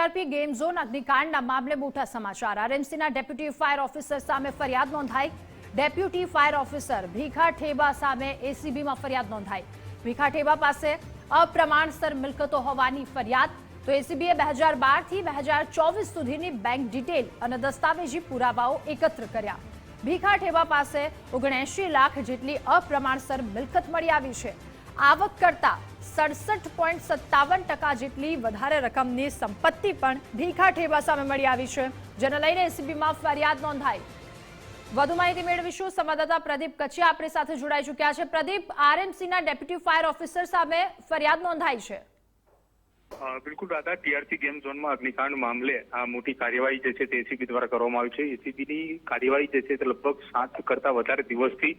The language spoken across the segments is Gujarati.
આરપી ગેમ ઝોન અગ્નિકાંડના મામલે મોટા સમાચાર. આરએમસીના ડેપ્યુટી ફાયર ઓફિસર સામે ફરિયાદ નોંધાઈ. Deputy fire officer Bhikha Theba સામે એસીબીમાં ફરિયાદ નોંધાઈ. ભીખા ઠેબા પાસે અપ્રમાણસર મિલકતો હોવાની ફરિયાદ. તો એસીબીએ બે હજાર બારથી બે હજાર ચોવીસ સુધીની બેંક ડિટેલ અને દસ્તાવેજી પુરાવાઓ એકત્ર કર્યા. ભીખા ઠેબા પાસે ઓગણએંશી લાખ જેટલી અપ્રમાણસર મિલકત મળી આવી છે. આવક કરતા સડસઠ પોઈન્ટ સત્તાવન ટકા જેટલી વધારે રકમની સંપત્તિ પણ ભીખા ઠેબા સામે મળી આવી છે, જેને લઈને એસીબીમાં ફરિયાદ નોંધાઈ. વધુ માહિતી મેળવીશું. સંવાદદાતા પ્રદીપ કચિયા આપણી સાથે જોડાઈ ચૂક્યા છે. પ્રદીપ, આરએમસીના ડેપ્યુટી ફાયર ઓફિસર સામે ફરિયાદ નોંધાઈ છે. બિલકુલ દાદા, ટીઆરસી ગેમ ઝોનમાં અગ્નિકાંડ મામલે આ મોટી કાર્યવાહી જે છે તે એસીબી દ્વારા કરવામાં આવી છે. એસીબીની કાર્યવાહી જે છે તે લગભગ સાત કરતા વધારે દિવસથી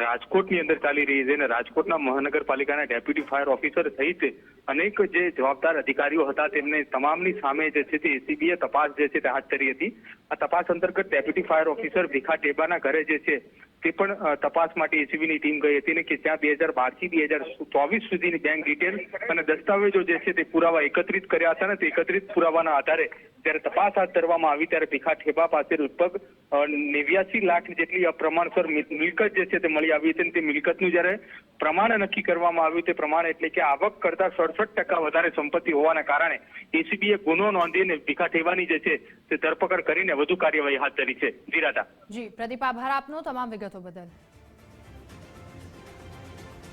રાજકોટની અંદર ચાલી રહી છે અને રાજકોટના મહાનગરપાલિકાના ડેપ્યુટી ફાયર ઓફિસર સહિત અનેક જે જવાબદાર અધિકારીઓ હતા, તેમને તમામની સામે જે છે તે એસીબીએ તપાસ જે છે તે હાથ ધરી હતી. આ તપાસ અંતર્ગત ડેપ્યુટી ફાયર ઓફિસર ભીખા ટેબાના ઘરે જે છે તે પણ તપાસ માટે એસીબીની ટીમ ગઈ હતી ને કે ત્યાં બે હજાર બારથી બે હજાર ચોવીસ સુધીની બેંક ડિટેલ અને દસ્તાવેજો જે છે તે પુરાવા એકત્રિત કર્યા હતા ને તે એકત્રિત પુરાવાના આધારે જ્યારે તપાસ હાથ ધરવામાં આવી ત્યારે ભીખા ઠેબા પાસે લગભગ નેવ્યાસી લાખ જેટલી અપ્રમાણસર મિલકત જે છે તે મળી આવી હતી તે મિલકતનું જ્યારે પ્રમાણ નક્કી કરવામાં આવ્યું તે પ્રમાણે એટલે કે આવક કરતા સડસઠ ટકા વધારે સંપત્તિ હોવાના કારણે એસીબીએ ગુનો નોંધીને ભીખા ઠેવાની જે છે તે ધરપકડ કરીને વધુ કાર્યવાહી હાથ ધરી છે. જીરાતા જી, પ્રદીપ, આભાર આપનો તમામ વિગતો બદલ.